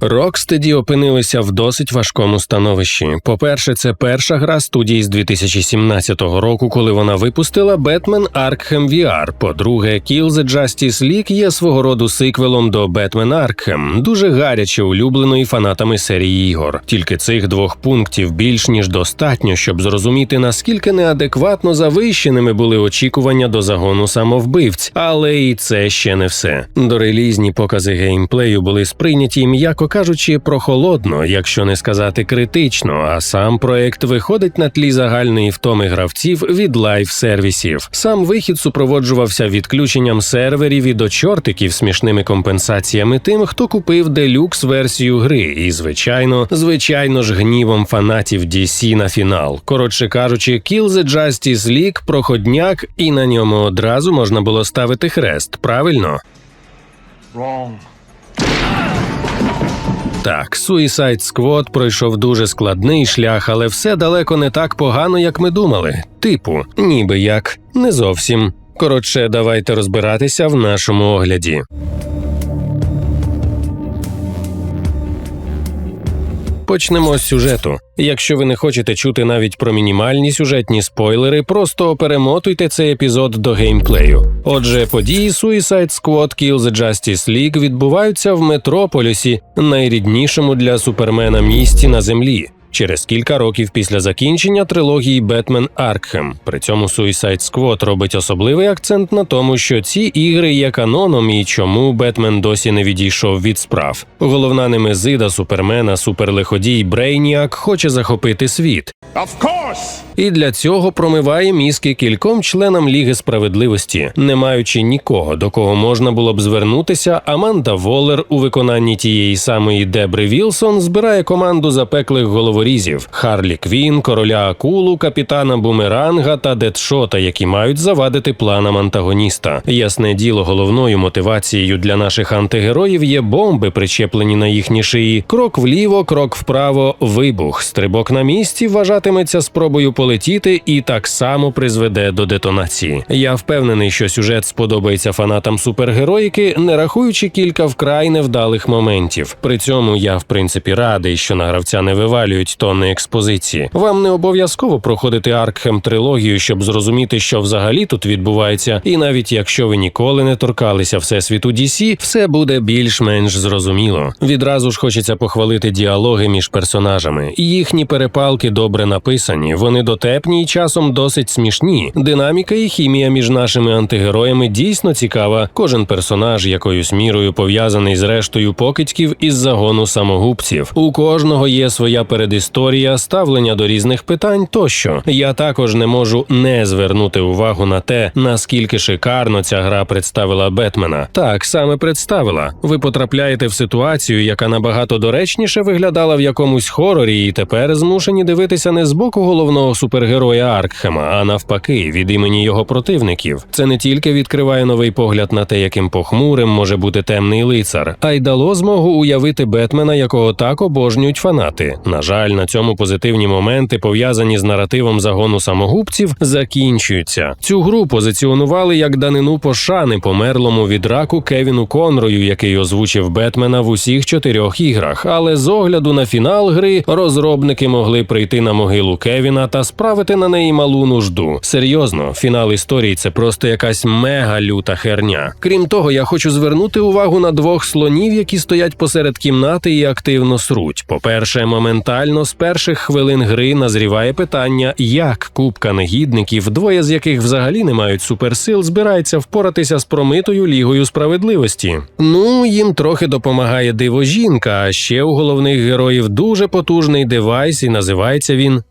Рокстеді опинилися в досить важкому становищі. По-перше, це перша гра студії з 2017 року, коли вона випустила Batman Arkham VR. По-друге, Kill the Justice League є свого роду сиквелом до Batman Arkham, дуже гаряче улюбленої фанатами серії ігор. Тільки цих двох пунктів більш ніж достатньо, щоб зрозуміти наскільки неадекватно завищеними були очікування до загону самовбивць, але і це ще не все. Дорелізні покази геймплею були сприйняті м'яко кажучи, прохолодно, якщо не сказати критично. А сам проект виходить на тлі загальної втоми гравців від лайв-сервісів. Сам вихід супроводжувався відключенням серверів і до чортиків смішними компенсаціями тим, хто купив делюкс версію гри, і звичайно, звичайно ж, гнівом фанатів DC на фінал. Коротше кажучи, Kill the Justice League – проходняк, і на ньому одразу можна було ставити хрест. Правильно? Wrong. Так, Suicide Squad пройшов дуже складний шлях, але все далеко не так погано, як ми думали. Типу, ніби як, не зовсім. Коротше, давайте розбиратися в нашому огляді. Почнемо з сюжету. Якщо ви не хочете чути навіть про мінімальні сюжетні спойлери, просто перемотуйте цей епізод до геймплею. Отже, події Suicide Squad Kill the Justice League відбуваються в Метрополісі, найріднішому для супермена місті на землі. Через кілька років після закінчення трилогії Бетмен Аркхем. При цьому Suicide Squad робить особливий акцент на тому, що ці ігри є каноном і чому Бетмен досі не відійшов від справ. Головна немезида супермена, суперлиходій Брейніак хоче захопити світ. Of course! І для цього промиває мізки кільком членам Ліги справедливості, не маючи нікого, до кого можна було б звернутися. Аманда Волер у виконанні тієї самої Дебри Вілсон збирає команду запеклих головорізів: Харлі Квін, короля Акулу, капітана Бумеранга та Дедшота, які мають завадити планам антагоніста. Ясне діло, головною мотивацією для наших антигероїв є бомби, причеплені на їхні шиї. Крок вліво, крок вправо, вибух. Стрибок на місці вважатиметься спробою полетіти і так само призведе до детонації. Я впевнений, що сюжет сподобається фанатам супергероїки, не рахуючи кілька вкрай невдалих моментів. При цьому я в принципі радий, що на гравця не вивалюють тонни експозиції. Вам не обов'язково проходити Аркхем трилогію, щоб зрозуміти, що взагалі тут відбувається, і навіть якщо ви ніколи не торкалися всесвіту DC, все буде більш-менш зрозуміло. Відразу ж хочеться похвалити діалоги між персонажами. Їхні перепалки добре написані, вони дотепні і часом досить смішні. Динаміка і хімія між нашими антигероями дійсно цікава. Кожен персонаж якоюсь мірою пов'язаний з рештою покидьків із загону самогубців. У кожного є своя передісторія, ставлення до різних питань тощо. Я також не можу не звернути увагу на те, наскільки шикарно ця гра представила Бетмена. Так саме представила. Ви потрапляєте в ситуацію, яка набагато доречніше виглядала в якомусь хорорі, і тепер змушені дивитися не з боку головного супергероя Аркхема, а навпаки, від імені його противників. Це не тільки відкриває новий погляд на те, яким похмурим може бути темний лицар, а й дало змогу уявити Бетмена, якого так обожнюють фанати. На жаль, на цьому позитивні моменти, пов'язані з наративом загону самогубців, закінчуються. Цю гру позиціонували як данину пошани померлому від раку Кевіну Конрою, який озвучив Бетмена в усіх чотирьох іграх. Але з огляду на фінал гри розробники могли прийти на могилу Кевіна та справити на неї малу нужду. Серйозно, фінал історії це просто якась мега люта херня. Крім того, я хочу звернути увагу на двох слонів, які стоять посеред кімнати і активно сруть. По-перше, моментально з перших хвилин гри назріває питання, як купка негідників, двоє з яких взагалі не мають суперсил, збирається впоратися з промитою лігою справедливості. Ну їм трохи допомагає диво жінка. А ще у головних героїв дуже потужний девайс, і називається він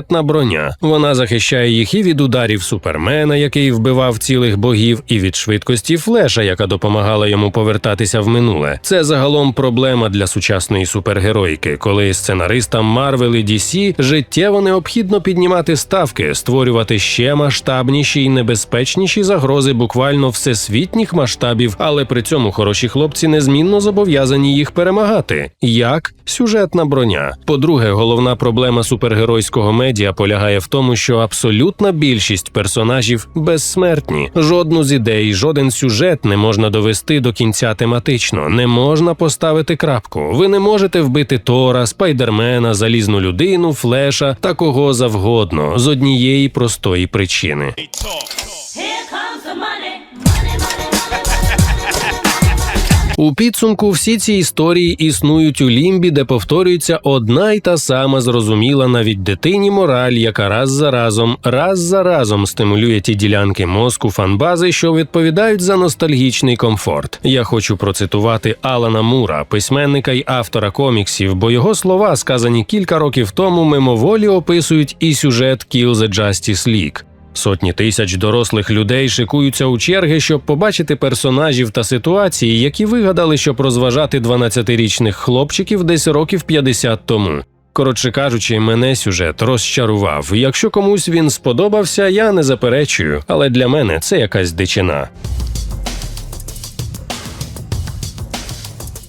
сюжетна броня. Вона захищає їх і від ударів супермена, який вбивав цілих богів, і від швидкості флеша, яка допомагала йому повертатися в минуле. Це загалом проблема для сучасної супергеройки, коли сценаристам Marvel і DC життєво необхідно піднімати ставки, створювати ще масштабніші і небезпечніші загрози буквально всесвітніх масштабів, але при цьому хороші хлопці незмінно зобов'язані їх перемагати. Як сюжетна броня. По-друге, головна проблема супергеройського комедія полягає в тому, що абсолютна більшість персонажів безсмертні. Жодну з ідей, жоден сюжет не можна довести до кінця тематично, не можна поставити крапку. Ви не можете вбити Тора, Спайдермена, залізну людину, флеша та кого завгодно з однієї простої причини. У підсумку всі ці історії існують у лімбі, де повторюється одна й та сама зрозуміла навіть дитині мораль, яка раз за разом, раз за разом стимулює ті ділянки мозку фанбази, що відповідають за ностальгічний комфорт. Я хочу процитувати Алана Мура, письменника й автора коміксів, бо його слова, сказані кілька років тому, мимоволі описують і сюжет Kill the Justice League. Сотні тисяч дорослих людей шикуються у черги, щоб побачити персонажів та ситуації, які вигадали, щоб розважати 12-річних хлопчиків десь років 50 тому. Коротше кажучи, мене сюжет розчарував. Якщо комусь він сподобався, я не заперечую, але для мене це якась дичина.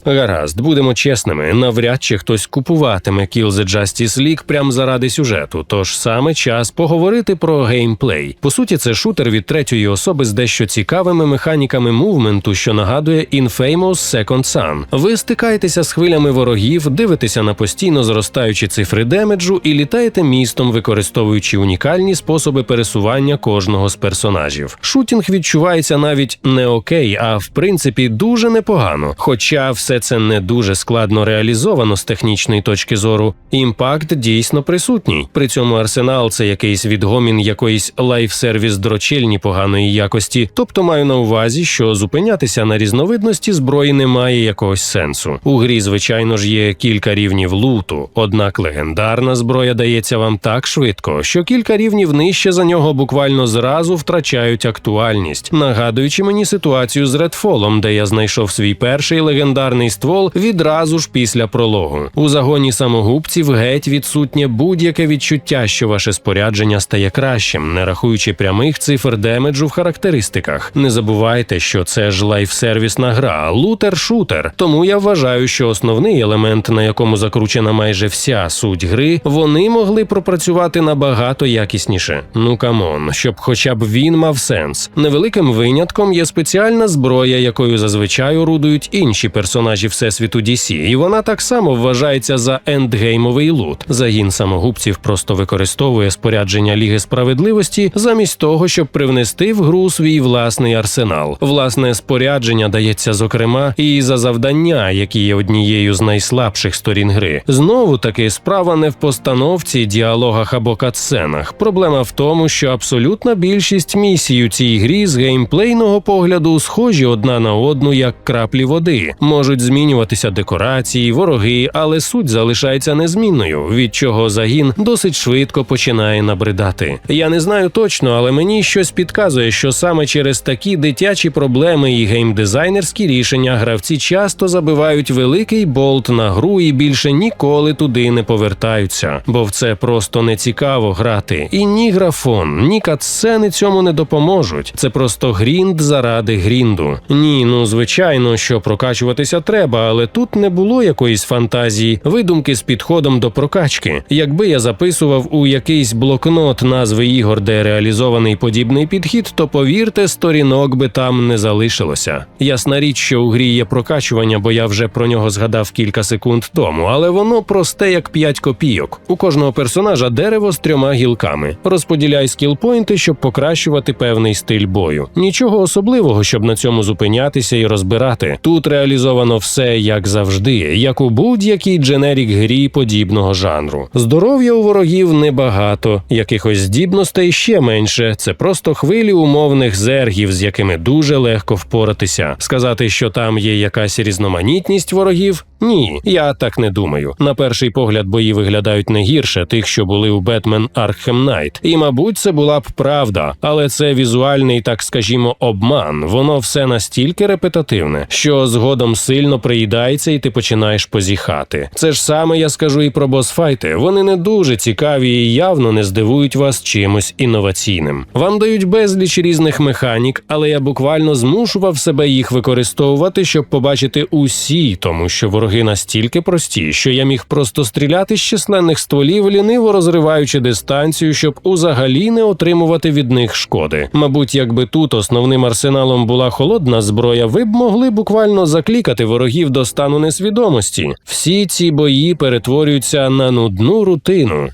Гаразд, будемо чесними, навряд чи хтось купуватиме Kill the Justice League прям заради сюжету. Тож саме час поговорити про геймплей. По суті, це шутер від третьої особи з дещо цікавими механіками мувменту, що нагадує Infamous Second Son. Ви стикаєтеся з хвилями ворогів, дивитеся на постійно зростаючі цифри демеджу і літаєте містом, використовуючи унікальні способи пересування кожного з персонажів. Шутінг відчувається навіть не окей, а в принципі дуже непогано. Хоча все це не дуже складно реалізовано з технічної точки зору. Імпакт дійсно присутній. При цьому арсенал це якийсь відгомін якоїсь лайф-сервіс дрочельні поганої якості. Тобто маю на увазі, що зупинятися на різновидності зброї немає якогось сенсу. У грі, звичайно ж, є кілька рівнів луту, однак легендарна зброя дається вам так швидко, що кілька рівнів нижче за нього буквально зразу втрачають актуальність, нагадуючи мені ситуацію з Редфолом, де я знайшов свій перший легендарний ствол відразу ж після прологу. У загоні самогубців геть відсутнє будь-яке відчуття, що ваше спорядження стає кращим, не рахуючи прямих цифр демеджу в характеристиках. Не забувайте, що це ж лайфсервісна гра, лутер-шутер. Тому я вважаю, що основний елемент, на якому закручена майже вся суть гри, вони могли пропрацювати набагато якісніше. Ну камон, щоб хоча б він мав сенс. Невеликим винятком є спеціальна зброя, якою зазвичай орудують інші персонажі всесвіту DC, і вона так само вважається за ендгеймовий лут. Загін самогубців просто використовує спорядження Ліги справедливості замість того, щоб привнести в гру свій власний арсенал. Власне спорядження дається зокрема і за завдання, які є однією з найслабших сторін гри. Знову таки справа не в постановці, діалогах або катсценах. Проблема в тому, що абсолютна більшість місій у цій грі з геймплейного погляду схожі одна на одну як краплі води. Можуть змінюватися декорації, вороги, але суть залишається незмінною, від чого загін досить швидко починає набридати. Я не знаю точно, але мені щось підказує, що саме через такі дитячі проблеми і геймдизайнерські рішення гравці часто забивають великий болт на гру і більше ніколи туди не повертаються, бо в це просто не цікаво грати. І ні графон, ні катсцени цьому не допоможуть. Це просто грінд заради грінду. Ні, ну звичайно, що прокачуватися треба, але тут не було якоїсь фантазії, видумки з підходом до прокачки. Якби я записував у якийсь блокнот назви ігор, де реалізований подібний підхід, то повірте, сторінок би там не залишилося. Ясна річ, що у грі є прокачування, бо я вже про нього згадав кілька секунд тому, але воно просте як 5 копійок. У кожного персонажа дерево з трьома гілками. Розподіляй скілпойнти, щоб покращувати певний стиль бою. Нічого особливого, щоб на цьому зупинятися і розбирати. Тут реалізовано все як завжди, як у будь-якій дженерік грі подібного жанру. Здоров'я у ворогів небагато, якихось здібностей ще менше. Це просто хвилі умовних зергів, з якими дуже легко впоратися. Сказати, що там є якась різноманітність ворогів. Ні, я так не думаю. На перший погляд бої виглядають не гірше тих, що були у Бетмен Arkham Knight. І, мабуть, це була б правда, але це візуальний, так скажімо, обман. Воно все настільки репетативне, що згодом сильно приїдається, і ти починаєш позіхати. Це ж саме я скажу і про босфайти. Вони не дуже цікаві і явно не здивують вас чимось інноваційним. Вам дають безліч різних механік, але я буквально змушував себе їх використовувати, щоб побачити усі, тому що вороги настільки прості, що я міг просто стріляти з численних стволів, ліниво розриваючи дистанцію, щоб узагалі не отримувати від них шкоди. Мабуть, якби тут основним арсеналом була холодна зброя, ви б могли буквально заклікати ворогів до стану несвідомості. Всі ці бої перетворюються на нудну рутину.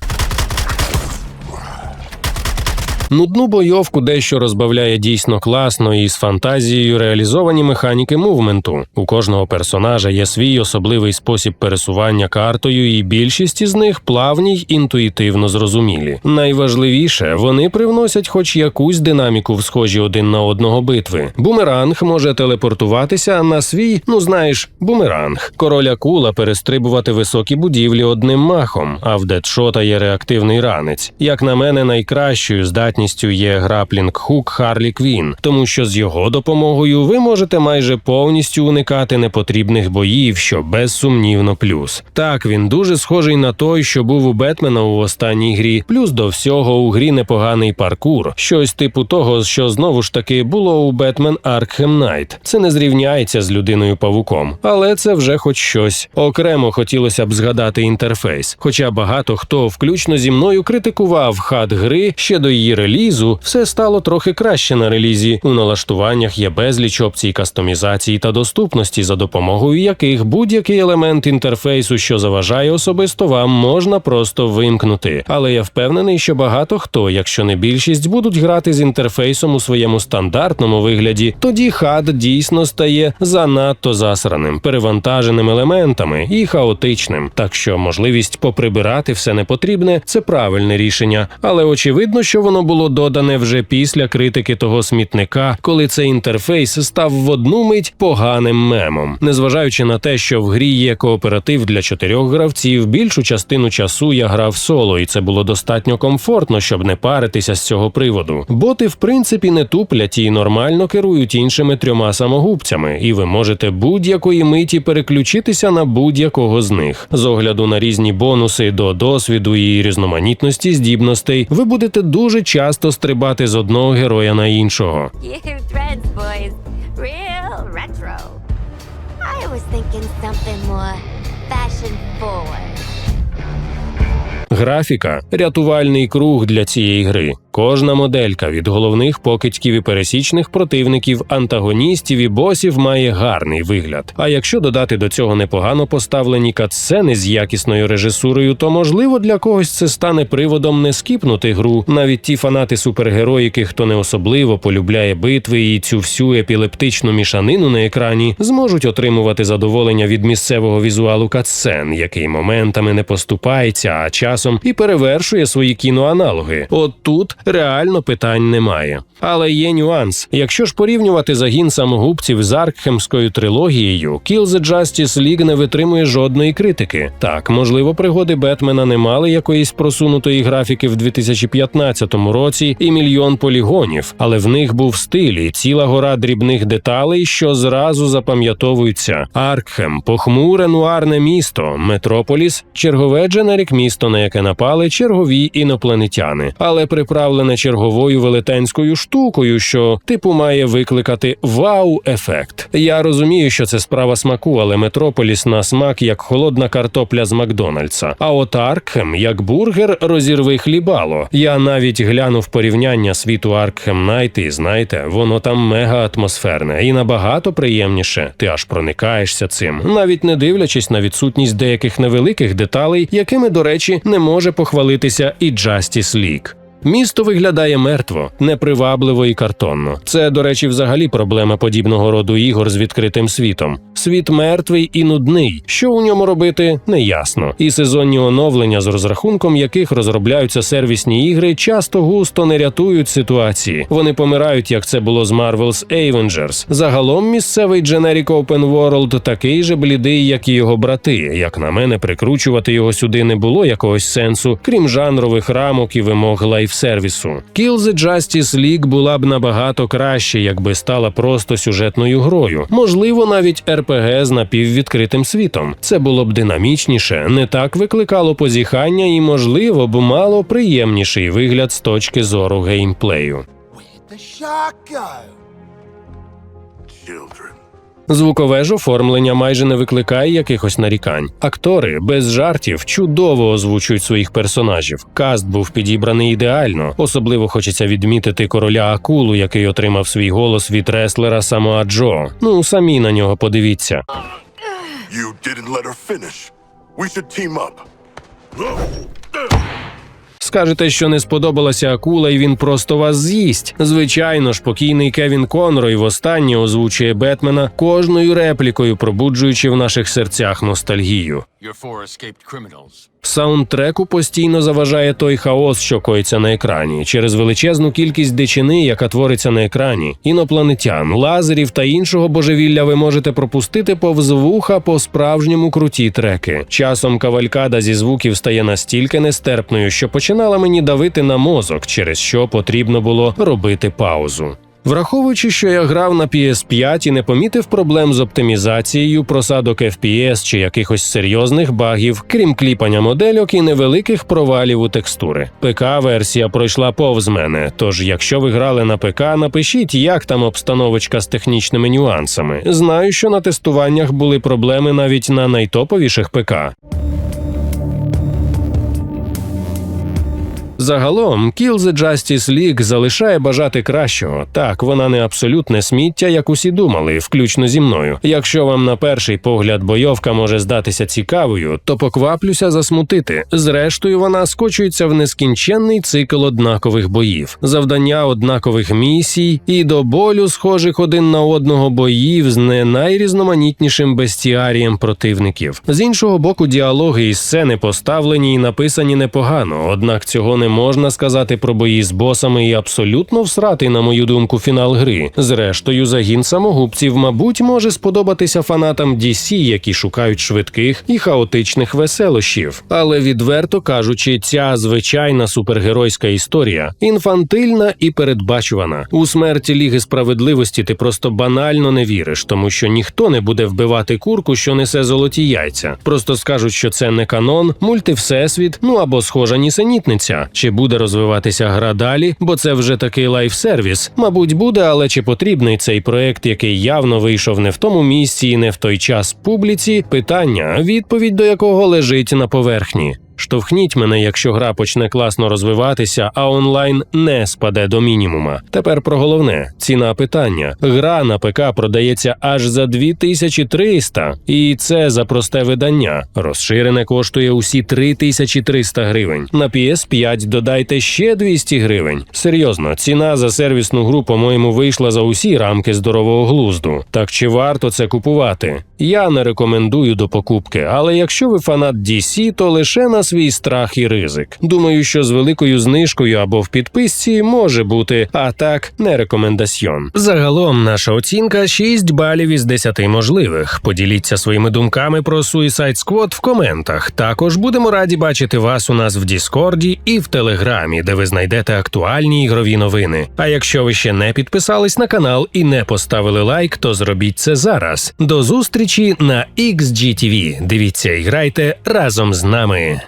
Нудну бойовку дещо розбавляє дійсно класно і з фантазією реалізовані механіки мувменту. У кожного персонажа є свій особливий спосіб пересування картою, і більшість із них плавні й інтуїтивно зрозумілі. Найважливіше, вони привносять хоч якусь динаміку в схожі один на одного битви. Бумеранг може телепортуватися на свій, ну знаєш, бумеранг. Король акула перестрибувати високі будівлі одним махом, а в Дедшота є реактивний ранець. Як на мене, найкращою здатністю є граплінг хук Харлі Квін, тому що з його допомогою ви можете майже повністю уникати непотрібних боїв, що безсумнівно плюс. Так він дуже схожий на той, що був у Бетмена у останній грі. Плюс до всього у грі непоганий паркур, щось типу того, що знову ж таки було у Бетмен Аркхем Найт. Це не зрівняється з людиною павуком, але це вже хоч щось. Окремо хотілося б згадати інтерфейс. Хоча багато хто, включно зі мною, критикував хат гри ще до її релізу, все стало трохи краще на релізі. У налаштуваннях є безліч опцій кастомізації та доступності, за допомогою яких будь-який елемент інтерфейсу, що заважає особисто вам, можна просто вимкнути. Але я впевнений, що багато хто, якщо не більшість, будуть грати з інтерфейсом у своєму стандартному вигляді, тоді хат дійсно стає занадто засраним, перевантаженим елементами і хаотичним. Так що можливість поприбирати все непотрібне це правильне рішення, але очевидно, що воно було додане вже після критики того смітника, коли цей інтерфейс став в одну мить поганим мемом. Незважаючи на те, що в грі є кооператив для чотирьох гравців, більшу частину часу я грав соло, і це було достатньо комфортно, щоб не паритися з цього приводу. Боти, в принципі, не туплять і нормально керують іншими трьома самогубцями, і ви можете будь-якої миті переключитися на будь-якого з них. З огляду на різні бонуси до досвіду і різноманітності здібностей, ви будете дуже часто стрибати з одного героя на іншого. Графіка рятувальний круг для цієї гри. Кожна моделька від головних покидьків і пересічних противників, антагоністів і босів має гарний вигляд. А якщо додати до цього непогано поставлені катсцени з якісною режисурою, то можливо для когось це стане приводом не скіпнути гру. Навіть ті фанати супергероїки, хто не особливо полюбляє битви і цю всю епілептичну мішанину на екрані, зможуть отримувати задоволення від місцевого візуалу катсцен, який моментами не поступається, а часом і перевершує свої кіноаналоги. От тут реально питань немає. Але є нюанс. Якщо ж порівнювати загін самогубців з Аркхемською трилогією, Kill the Justice League не витримує жодної критики. Так, можливо, пригоди Бетмена не мали якоїсь просунутої графіки в 2015 році і мільйон полігонів, але в них був стиль і ціла гора дрібних деталей, що зразу запам'ятовуються. Аркхем похмуре нуарне місто, Метрополіс, чергове дженерік місто, на яке напали чергові інопланетяни, але приправлене черговою велетенською штукою, що типу має викликати вау-ефект. Я розумію, що це справа смаку, але Метрополіс на смак як холодна картопля з Макдональдса. А от Аркхем як бургер розірви хлібало. Я навіть глянув порівняння світу Аркхем Найт, і знаєте, воно там мега атмосферне і набагато приємніше. Ти аж проникаєшся цим, навіть не дивлячись на відсутність деяких невеликих деталей, якими, до речі, не може похвалитися і Justice League. Місто виглядає мертво, непривабливо і картонно. Це, до речі, взагалі проблема подібного роду ігор з відкритим світом. Світ мертвий і нудний. Що у ньому робити, неясно. І сезонні оновлення, з розрахунком яких розробляються сервісні ігри, часто густо не рятують ситуації. Вони помирають, як це було з Marvel's Avengers. Загалом місцевий Generic Open World такий же блідий, як і його брати. Як на мене, прикручувати його сюди не було якогось сенсу, крім жанрових рамок і вимог лайф лайфсервісу. Kill the Justice League була б набагато краще, якби стала просто сюжетною грою, можливо, навіть РПГ з напіввідкритим світом. Це було б динамічніше, не так викликало позіхання і, можливо, б мало приємніший вигляд з точки зору геймплею. Children. Звукове ж оформлення майже не викликає якихось нарікань. Актори без жартів чудово озвучують своїх персонажів. Каст був підібраний ідеально. Особливо хочеться відмітити короля Акулу, який отримав свій голос від реслера Самоа Джо. Ну самі на нього подивіться. You didn't let her finish. We should team up. Скажете, що не сподобалася акула, і він просто вас з'їсть. Звичайно ж, покійний Кевін Конрой востаннє озвучує Бетмена кожною реплікою, пробуджуючи в наших серцях ностальгію. You're four escaped criminals. Саундтреку постійно заважає той хаос, що коїться на екрані, через величезну кількість дичини, яка твориться на екрані, інопланетян, лазерів та іншого божевілля ви можете пропустити повз вуха по справжньому круті треки. Часом кавалькада зі звуків стає настільки нестерпною, що починала мені давити на мозок, через що потрібно було робити паузу. Враховуючи, що я грав на PS5 і не помітив проблем з оптимізацією, просадок FPS чи якихось серйозних багів, крім кліпання модельок і невеликих провалів у текстури. ПК-версія пройшла повз мене. Тож, якщо ви грали на ПК, напишіть, як там обстановочка з технічними нюансами. Знаю, що на тестуваннях були проблеми навіть на найтоповіших ПК. Загалом, Kill the Justice League залишає бажати кращого. Так, вона не абсолютне сміття, як усі думали, включно зі мною. Якщо вам на перший погляд бойовка може здатися цікавою, то покваплюся засмутити. Зрештою, вона скочується в нескінченний цикл однакових боїв, завдання однакових місій і до болю схожих один на одного боїв з не найрізноманітнішим бестіарієм противників. З іншого боку, діалоги і сцени поставлені і написані непогано, однак цього не можна сказати про бої з босами і абсолютно всратий, на мою думку, фінал гри. Зрештою, загін самогубців, мабуть, може сподобатися фанатам DC, які шукають швидких і хаотичних веселощів. Але відверто кажучи, ця звичайна супергеройська історія інфантильна і передбачувана. У смерті Ліги справедливості ти просто банально не віриш, тому що ніхто не буде вбивати курку, що несе золоті яйця. Просто скажуть, що це не канон, мультивсесвіт, ну або схожа нісенітниця. Чи буде розвиватися гра далі? Бо це вже такий лайфсервіс. Мабуть, буде, але чи потрібний цей проект, який явно вийшов не в тому місці і не в той час публіці? Питання, відповідь до якого лежить на поверхні. Штовхніть мене, якщо гра почне класно розвиватися, а онлайн не спаде до мінімума. Тепер про головне ціна питання. Гра на ПК продається аж за 2300, і це за просте видання. Розширене коштує усі 3300 гривень. На PS5 додайте ще 200 гривень. Серйозно, ціна за сервісну гру, по-моєму, вийшла за усі рамки здорового глузду. Так чи варто це купувати? Я не рекомендую до покупки, але якщо ви фанат DC, то лише на свій страх і ризик. Думаю, що з великою знижкою або в підписці може бути, а так не рекомендаціон. Загалом наша оцінка 6 балів із 10 можливих. Поділіться своїми думками про Suicide Squad в коментах. Також будемо раді бачити вас у нас в Діскорді і в Телеграмі, де ви знайдете актуальні ігрові новини. А якщо ви ще не підписались на канал і не поставили лайк, то зробіть це зараз. До зустрічі на XGTV. Дивіться і грайте разом з нами.